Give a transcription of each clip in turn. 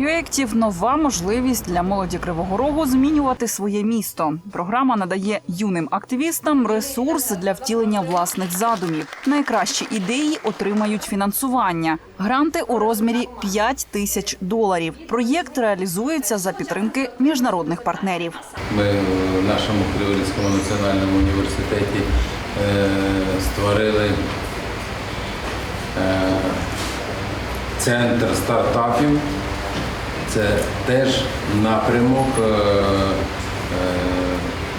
Юектів нова можливість для молоді Кривого Рогу змінювати своє місто. Програма надає юним активістам ресурс для втілення власних задумів. Найкращі ідеї отримають фінансування. Гранти у розмірі 5 тисяч доларів. Проєкт реалізується за підтримки міжнародних партнерів. Ми в нашому Криворізькому національному університеті е, створили е, центр стартапів. Це теж напрямок е, е,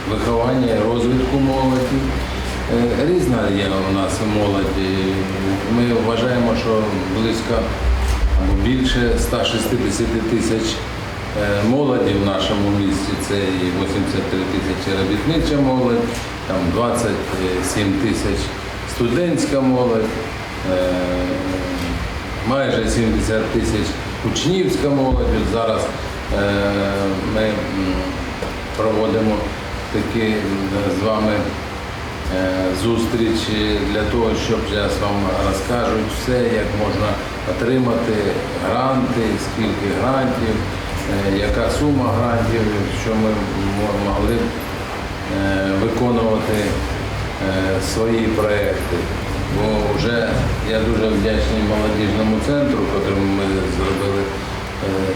виховання розвитку молоді. Е, Різна є у нас молодь. Ми вважаємо, що близько більше 160 тисяч молоді в нашому місті. Це і 83 тисячі робітнича молодь, там 27 тисяч студентська молодь, майже 70 тисяч учнівська молодь. Зараз е, ми проводимо такі з вами е, зустрічі для того, щоб зараз вам розкажуть все, як можна отримати гранти, скільки грантів, е, яка сума грантів, що ми могли виконувати свої проекти. Бо вже я дуже вдячний молодіжному центру, котрому ми зробили е,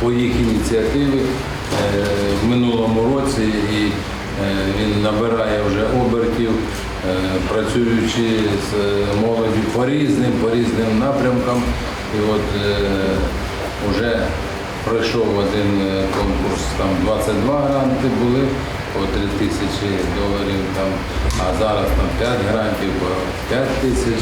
по їх ініціативі е, в минулому році і е, він набирає вже обертів, е, працюючи з молоддю по різним, по різним напрямкам. І от вже пройшов один е, конкурс, там 22 гранти були по 3 тисячі доларів, там, а зараз там 5 грантів по 5 тисяч.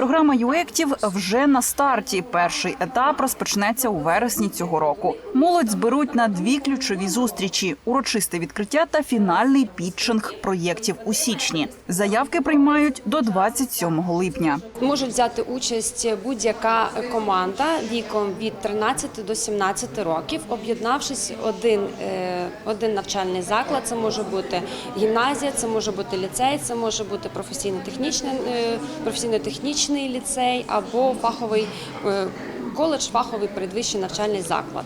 Програма юектів вже на старті. Перший етап розпочнеться у вересні цього року. Молодь зберуть на дві ключові зустрічі: урочисте відкриття та фінальний підшинг проєктів у січні. Заявки приймають до 27 липня. Можуть взяти участь будь-яка команда віком від 13 до 17 років, об'єднавшись один, е, один навчальний заклад. Це може бути гімназія, це може бути ліцей, це може бути професійно-технічний, е, професійно-технічний ліцей або фаховий е, коледж, фаховий передвищий навчальний заклад.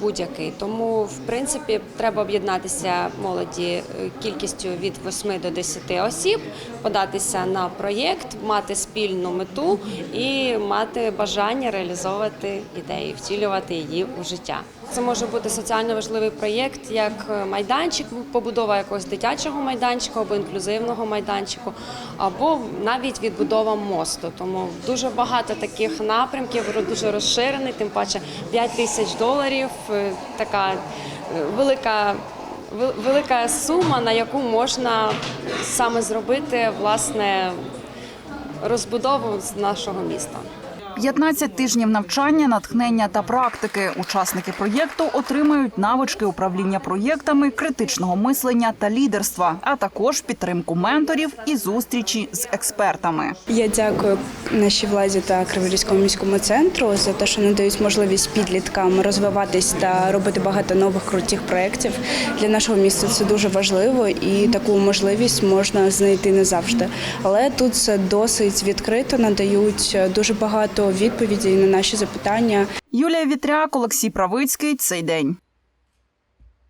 Будь-який тому, в принципі, треба об'єднатися молоді е, кількістю від 8 до 10 осіб, податися на проєкт, мати спільну мету і мати бажання реалізовувати ідею, втілювати її у життя. Це може бути соціально важливий проєкт, як е, майданчик, побудова якогось дитячого майданчика або інклюзивного майданчику, або навіть відбудова мосту. Тому дуже багато таких напрямків, дуже розширений, тим паче 5 тисяч доларів, така е, велика. Велика сума, на яку можна саме зробити власне розбудову з нашого міста. 15 тижнів навчання, натхнення та практики. Учасники проєкту отримають навички управління проєктами, критичного мислення та лідерства, а також підтримку менторів і зустрічі з експертами. Я дякую нашій владі та Криворізькому міському центру за те, що надають можливість підліткам розвиватись та робити багато нових крутих проєктів. Для нашого міста це дуже важливо і таку можливість можна знайти не завжди. Але тут це досить відкрито надають дуже багато відповідей на наші запитання. Юлія Вітряк, Олексій Правицький. Цей день.